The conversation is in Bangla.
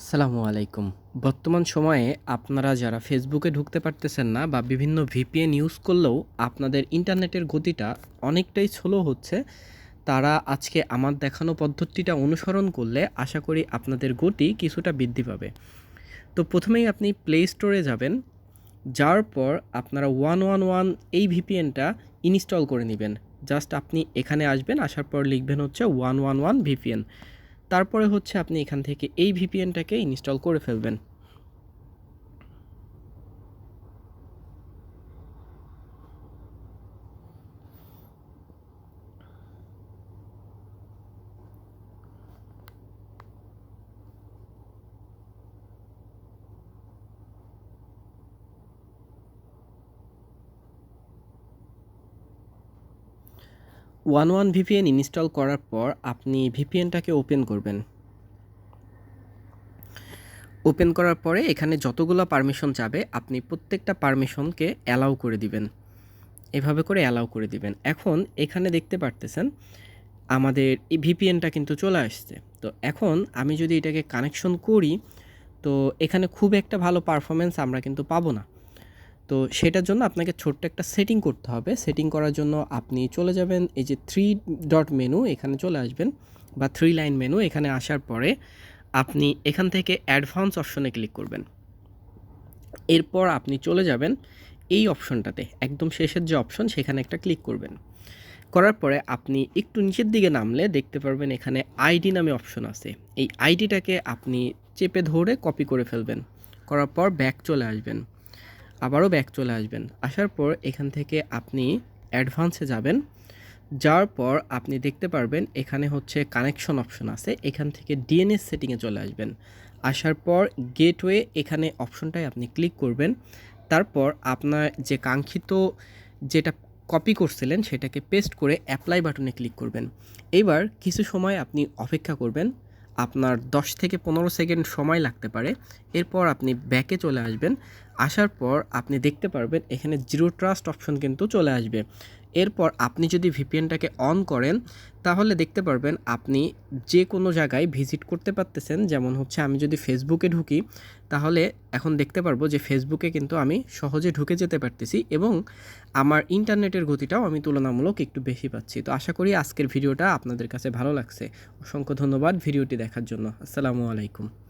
আসসালামু আলাইকুম। বর্তমান সময়ে আপনারা যারা ফেসবুকে ঢুকতে পারতেছেন না বা বিভিন্ন ভিপিএন ইউজ করলেও আপনাদের ইন্টারনেটের গতিটা অনেকটাই স্লো হচ্ছে, তারা আজকে আমার দেখানো পদ্ধতিটা অনুসরণ করলে আশা করি আপনাদের গতি কিছুটা বৃদ্ধি পাবে। তো প্রথমেই আপনি প্লে স্টোরে যাবেন যার পর আপনারা ওয়ান ওয়ান ওয়ান এই ভিপিএনটা ইনস্টল করে নেবেন। জাস্ট আপনি এখানে আসবেন, আসার পর লিখবেন হচ্ছে ওয়ান ওয়ান ওয়ান ভিপিএন তারপরে হচ্ছে আপনি এখান থেকে এই ভিপিএনটাকে ইনস্টল করে ফেলবেন। ওয়ান ওয়ান ভিপিএন ইনস্টল করার পর আপনি ভিপিএনটাকে ওপেন করবেন। ওপেন করার পরে এখানে যতগুলো পারমিশন যাবে, আপনি প্রত্যেকটা পারমিশনকে অ্যালাউ করে দিবেন। এভাবে করে অ্যালাউ করে দিবেন। এখন এখানে দেখতে পারতেছেন, আমাদের এই ভিপিএনটা কিন্তু চলে আসছে। তো এখন আমি যদি এটাকে কানেকশন করি, তো এখানে খুব একটা ভালো পারফরমেন্স আমরা কিন্তু পাবো না। তো সেটার জন্য আপনাকে ছোট্ট একটা সেটিং করতে হবে। সেটিং করার জন্য আপনি চলে যাবেন এই যে থ্রি ডট মেনু এখানে চলে আসবেন বা থ্রি লাইন মেনু এখানে আসার পরে আপনি এখান থেকে অ্যাডভান্স অপশনে ক্লিক করবেন। এরপর আপনি চলে যাবেন এই অপশনটাতে একদম শেষের যে অপশন সেখানে একটা ক্লিক করবেন। করার পরে আপনি একটু নিচের দিকে নামলে দেখতে পারবেন এখানে আইডি নামে অপশন আছে। এই আইডিটাকে আপনি চেপে ধরে কপি করে ফেলবেন। করার পর ব্যাক চলে আসবেন। আবারও ব্যাক চলে আসবেন। আসার পর এখান থেকে আপনি অ্যাডভান্সে যাবেন। যাওয়ার পর আপনি দেখতে পারবেন এখানে হচ্ছে কানেকশন অপশন আছে। এখান থেকে ডিএনএস সেটিংয়ে চলে আসবেন। আসার পর গেটওয়ে এখানে অপশনটায় আপনি ক্লিক করবেন। তারপর আপনার যে কাঙ্ক্ষিত যেটা কপি করছিলেন সেটাকে পেস্ট করে অ্যাপ্লাই বাটনে ক্লিক করবেন। এবার কিছু সময় আপনি অপেক্ষা করবেন। আপনার 10 থেকে পনেরো সেকেন্ড সময় লাগতে পারে। এরপর আপনি ব্যাকে চলে আসবেন। আসার পর আপনি দেখতে পারবেন এখানে জিরো ট্রাস্ট অপশন কিন্তু চলে আসবে। এরপর আপনি যদি ভিপিএনটাকে অন করেন, তাহলে দেখতে পারবেন আপনি যে কোনো জায়গায় ভিজিট করতে পারতেছেন। যেমন হচ্ছে আমি যদি ফেসবুকে ঢুকি, তাহলে এখন দেখতে পারব যে ফেসবুকে কিন্তু আমি সহজে ঢুকে যেতে পারতেছি এবং আমার ইন্টারনেটের গতিটাও আমি তুলনামূলক একটু বেশি পাচ্ছি। তো আশা করি আজকের ভিডিওটা আপনাদের কাছে ভালো লাগছে। অসংখ্য ধন্যবাদ ভিডিওটি দেখার জন্য। আসসালামু আলাইকুম।